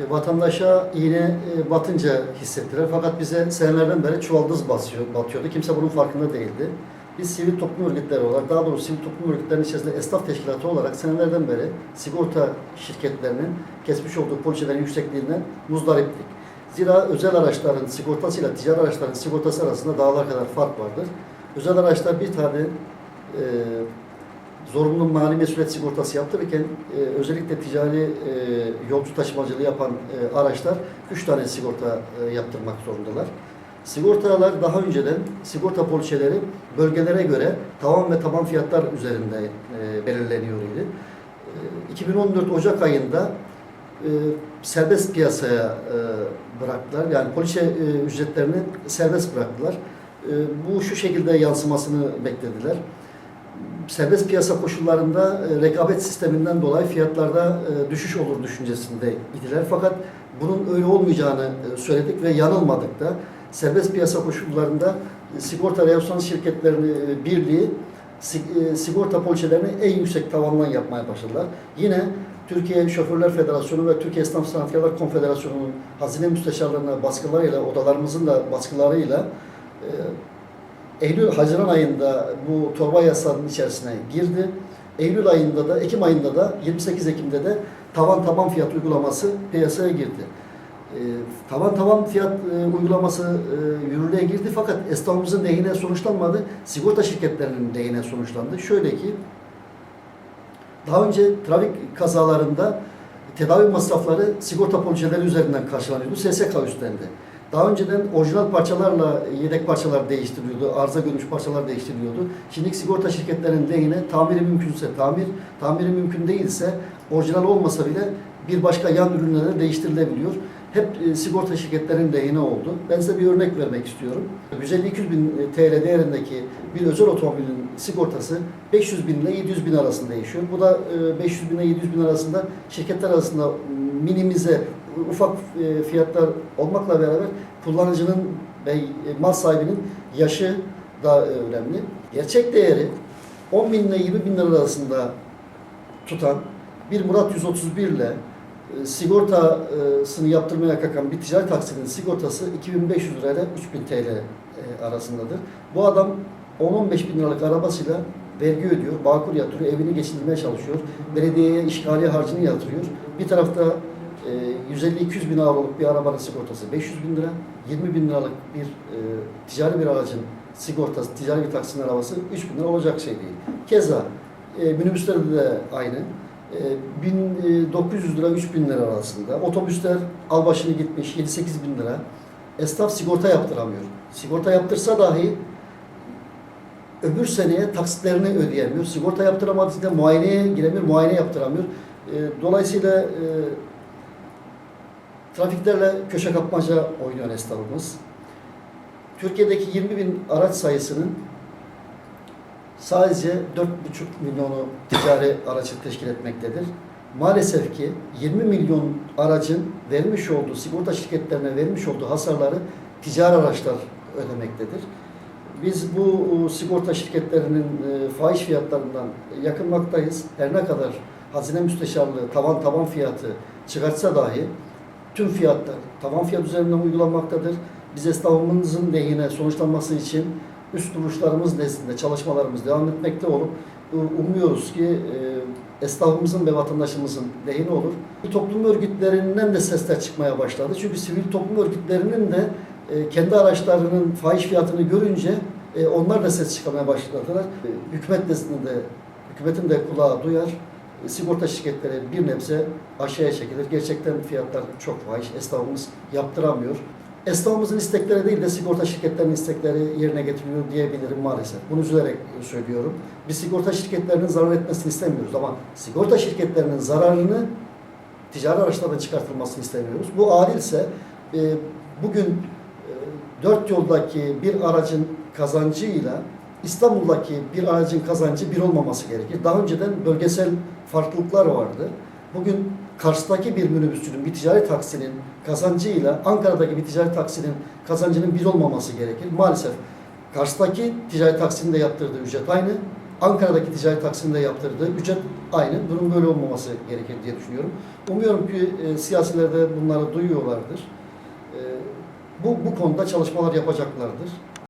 E, vatandaşa iğne e, batınca hissettiler. Fakat bize senelerden beri çuvaldız basıyor, batıyordu. Kimse bunun farkında değildi. Biz sivil toplum örgütleri olarak, daha doğrusu sivil toplum örgütlerinin içerisinde esnaf teşkilatı olarak senelerden beri sigorta şirketlerinin kesmiş olduğu poliçelerin yüksekliğinden muzdariptik. Zira özel araçların sigortasıyla ticari araçların sigortası arasında dağlar kadar fark vardır. Özel araçlar bir tane e, zorunlu mali mesuliyet sigortası yaptırırken e, özellikle ticari e, yolcu taşımacılığı yapan e, araçlar 3 tane sigorta e, yaptırmak zorundalar. Sigortalar daha önceden sigorta poliçeleri bölgelere göre tavan ve taban fiyatlar üzerinde e, belirleniyor idi. E, 2014 Ocak ayında e, serbest piyasaya e, bıraktılar. Yani poliçe e, ücretlerini serbest bıraktılar. E, bu şu şekilde yansımasını beklediler serbest piyasa koşullarında e, rekabet sisteminden dolayı fiyatlarda e, düşüş olur düşüncesinde idiler. Fakat bunun öyle olmayacağını e, söyledik ve yanılmadık da. Serbest piyasa koşullarında sigorta reaksiyon şirketlerini e, birliği sig- sigorta poliçelerini en yüksek tavandan yapmaya başladılar. Yine Türkiye Şoförler Federasyonu ve Türkiye Esnaf Sanatkarlar Konfederasyonu'nun hazine müsteşarlarına baskılarıyla, odalarımızın da baskılarıyla Eylül, Haziran ayında bu torba yasanın içerisine girdi. Eylül ayında da, Ekim ayında da, 28 Ekim'de de tavan taban fiyat uygulaması piyasaya girdi. Ee, tavan taban fiyat e, uygulaması e, yürürlüğe girdi fakat esnafımızın lehine sonuçlanmadı. Sigorta şirketlerinin lehine sonuçlandı. Şöyle ki, daha önce trafik kazalarında tedavi masrafları sigorta poliçeleri üzerinden karşılanıyordu. SSK üstlendi. Daha önceden orijinal parçalarla yedek parçalar değiştiriliyordu, arıza görmüş parçalar değiştiriliyordu. Şimdi sigorta şirketlerinin lehine tamiri mümkünse tamir, tamiri mümkün değilse orijinal olmasa bile bir başka yan ürünlere değiştirilebiliyor. Hep e, sigorta şirketlerinin lehine oldu. Ben size bir örnek vermek istiyorum. 150-200 bin TL değerindeki bir özel otomobilin sigortası 500 bin ile 700 bin arasında değişiyor. Bu da e, 500 bin ile 700 bin arasında şirketler arasında minimize ufak e, fiyatlar olmakla beraber kullanıcının ve e, mal sahibinin yaşı da e, önemli. Gerçek değeri 10 bin ile 20 bin lira arasında tutan bir Murat 131 ile e, sigortasını yaptırmaya kalkan bir ticari taksinin sigortası 2500 lirayla 3000 TL e, arasındadır. Bu adam 10-15 bin liralık arabasıyla vergi ödüyor, bağkur yatırıyor, evini geçindirmeye çalışıyor, belediyeye işgaliye harcını yatırıyor. Bir tarafta e, 150-200 bin avroluk bir arabanın sigortası 500 bin lira, 20 bin liralık bir e, ticari bir aracın sigortası, ticari bir taksinin arabası 3 bin lira olacak şey değil. Keza e, minibüslerde de aynı. E, 1900 lira 3000 lira arasında. Otobüsler al başını gitmiş 7-8 bin lira. Esnaf sigorta yaptıramıyor. Sigorta yaptırsa dahi öbür seneye taksitlerini ödeyemiyor. Sigorta yaptıramadığı için muayeneye giremiyor, muayene yaptıramıyor. E, dolayısıyla e, trafiklerle köşe kapmaca oynuyor esnafımız. Türkiye'deki 20 bin araç sayısının sadece 4,5 milyonu ticari aracı teşkil etmektedir. Maalesef ki 20 milyon aracın vermiş olduğu, sigorta şirketlerine vermiş olduğu hasarları ticari araçlar ödemektedir. Biz bu e, sigorta şirketlerinin e, fahiş fiyatlarından yakınmaktayız. Her ne kadar hazine müsteşarlığı tavan taban fiyatı çıkartsa dahi tüm fiyatlar tavan fiyat üzerinden uygulanmaktadır. Biz esnafımızın lehine sonuçlanması için üst kuruluşlarımız nezdinde çalışmalarımız devam etmekte olup umuyoruz ki e, esnafımızın ve vatandaşımızın lehine olur. Toplum örgütlerinden de sesler çıkmaya başladı. Çünkü sivil toplum örgütlerinin de e, kendi araçlarının fahiş fiyatını görünce e, onlar da ses çıkarmaya başladılar. E, Hükümet nezdinde, hükümetin de kulağı duyar. E, Sigorta şirketleri bir nebze aşağıya çekilir. Gerçekten fiyatlar çok fahiş. Esnafımız yaptıramıyor. Esnafımızın istekleri değil de sigorta şirketlerinin istekleri yerine getiriliyor diyebilirim maalesef. Bunu üzülerek söylüyorum. Biz sigorta şirketlerinin zarar etmesini istemiyoruz ama sigorta şirketlerinin zararını ticari araçlardan çıkartılmasını istemiyoruz. Bu adilse e, bugün e, dört yoldaki bir aracın kazancıyla İstanbul'daki bir aracın kazancı bir olmaması gerekir. Daha önceden bölgesel farklılıklar vardı. Bugün Kars'taki bir minibüsçünün, bir ticari taksinin kazancıyla Ankara'daki bir ticari taksinin kazancının bir olmaması gerekir. Maalesef Kars'taki ticari taksinin de yaptırdığı ücret aynı, Ankara'daki ticari taksimde yaptırdığı ücret aynı. Durum böyle olmaması gerekir diye düşünüyorum. Umuyorum ki e, siyasiler de bunları duyuyorlardır. E, bu, bu konuda çalışmalar yapacaklardır.